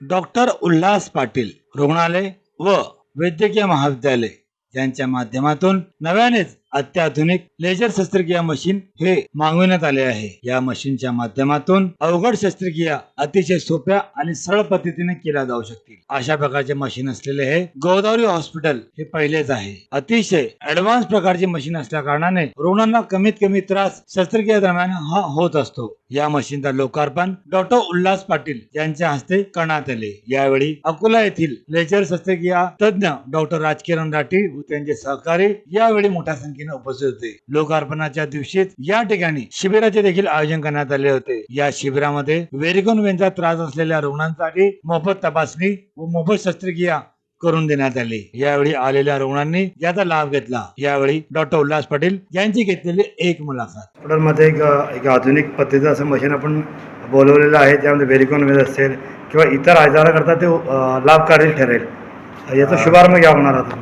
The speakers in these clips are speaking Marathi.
डॉक्टर उल्हास पाटील रुग्णालय व वैद्यकीय महाविद्यालय यांच्या माध्यमातून नव्यानेच अत्याधुनिक लेजर शस्त्रक्रिया मशीन हे मागविण्यात आले आहे. या मशीनच्या माध्यमातून अवघड शस्त्रक्रिया अतिशय सोप्या आणि सरळ पद्धतीने केल्या जाऊ शकतील. अशा प्रकारचे मशीन असलेले हे गोदावरी हॉस्पिटल हे पहिलेच आहे. अतिशय ऍडव्हान्स प्रकारचे मशीन असल्या कारणाने रुग्णांना कमीत कमी त्रास शस्त्रक्रिया दरम्यान हा होत असतो. या मशीनचा लोकार्पण डॉक्टर उल्हास पाटील यांच्या हस्ते करण्यात आले. यावेळी अकोला येथील लेजर शस्त्रक्रिया तज्ञ डॉक्टर राजकिरण राठी व त्यांचे सहकारी यावेळी मोठ्या संख्येने उपस्थित होते. लोकार्पणाच्या दिवशीच या ठिकाणी शिबिराचे देखील आयोजन करण्यात आले होते. या शिबिरामध्ये वेरिकोन वेनचा त्रास असलेल्या रुग्णांसाठी मोफत तपासणी व मोफत शस्त्रक्रिया करून देण्यात आली. यावेळी आलेल्या रुग्णांनी याचा लाभ घेतला. यावेळी डॉक्टर उल्हास पाटील यांची घेतलेली एक मुलाखत. हॉस्पिटलमध्ये एक एक आधुनिक पद्धतीचं असं मशीन आपण बोलवलेलं आहे त्यामध्ये व्हेरिकॉन वेज असेल किंवा इतर आजाराकरता ते लाभकारी ठरेल. याचा शुभारंभ घ्या होणार आता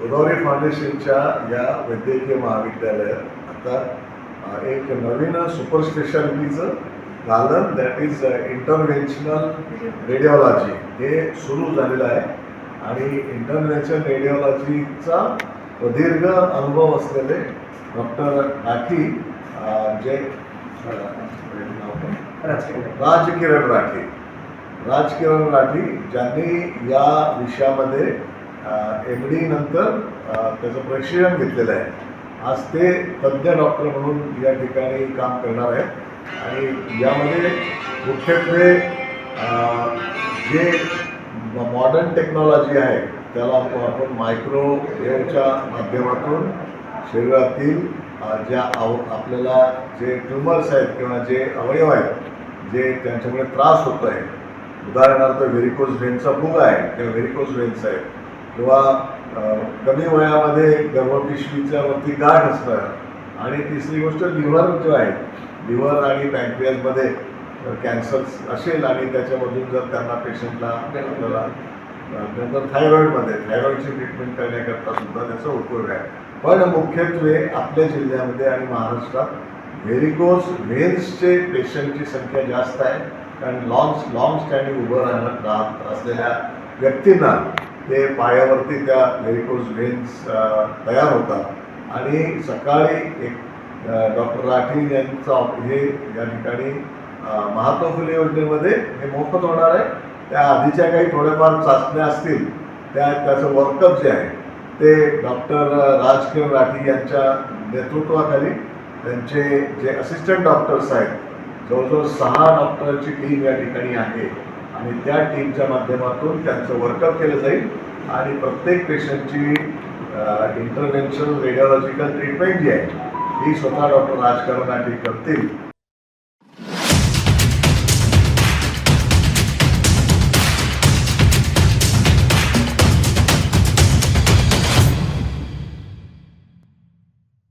गोदावरी फाउंडेशनच्या या वैद्यकीय महाविद्यालयात आता एक नवीन सुपर स्पेशालिटीचं दालन दॅट इज इंटरव्हेन्शनल रेडिओलॉजी हे सुरू झालेलं आहे. आणि इंटरव्हेन्शन रेडिओलॉजीचा प्रदीर्घ अनुभव असलेले डॉक्टर राठी जे? राजकिरण. राठी राजकिरण राठी ज्यांनी या विषयामध्ये एम डी नंतर त्याचं प्रशिक्षण घेतलेलं आहे. आज ते तज्ज्ञ डॉक्टर म्हणून या ठिकाणी काम करणार आहेत. आणि यामध्ये मुख्यत्वे जे मॉडर्न टेक्नॉलॉजी आहे त्याला आपण आपण मायक्रोवेव्हच्या माध्यमातून शरीरातील ज्या आव आपल्याला जे ट्युमर्स आहेत किंवा जे अवयव आहेत जे त्यांच्यामुळे त्रास होतो आहे. उदाहरणार्थ व्हेरिकोज व्हेनचा भूग आहे किंवा व्हेरिकोज व्हेन्स आहे किंवा कमी वयामध्ये गर्भपिशवीच्या वरती गाठ असणं. आणि तिसरी गोष्ट लिव्हर जो आहे लिव्हर आणि पॅन्क्रियाजमध्ये कॅन्सर असेल आणि त्याच्यामधून जर त्यांना पेशंटला आपल्याला नंतर थायरॉईडमध्ये थायरॉईडची ट्रीटमेंट करण्याकरता सुद्धा त्याचा उपयोग आहे. पण मुख्यत्वे आपल्या जिल्ह्यामध्ये आणि महाराष्ट्रात व्हेरिकोज व्हेन्सचे पेशंटची संख्या जास्त आहे. कारण लॉंग लॉंग स्टँडिंग उभं राहणार राहत असलेल्या व्यक्तींना ते पायावरती त्या व्हेरिकोज व्हेन्स तयार होतात. आणि सकाळी एक डॉक्टर राठी यांचं हे या ठिकाणी महात्मा फुले योजनेमध्ये हे मोफत होणार आहे. त्या आधीच्या काही थोड्याफार चाचण्या असतील त्या त्याचं वर्कअप जे आहे ते डॉक्टर राजकीय राठी यांच्या नेतृत्वाखाली त्यांचे जे असिस्टंट डॉक्टर्स आहेत जवळजवळ सहा डॉक्टरची टीम या ठिकाणी आहे. आणि त्या टीमच्या माध्यमातून त्यांचं वर्कअप केलं जाईल. आणि प्रत्येक पेशंटची इंटरव्हेन्शन रेडिओलॉजिकल ट्रीटमेंट जी आहे ही स्वतः डॉक्टर राजकारण करतील.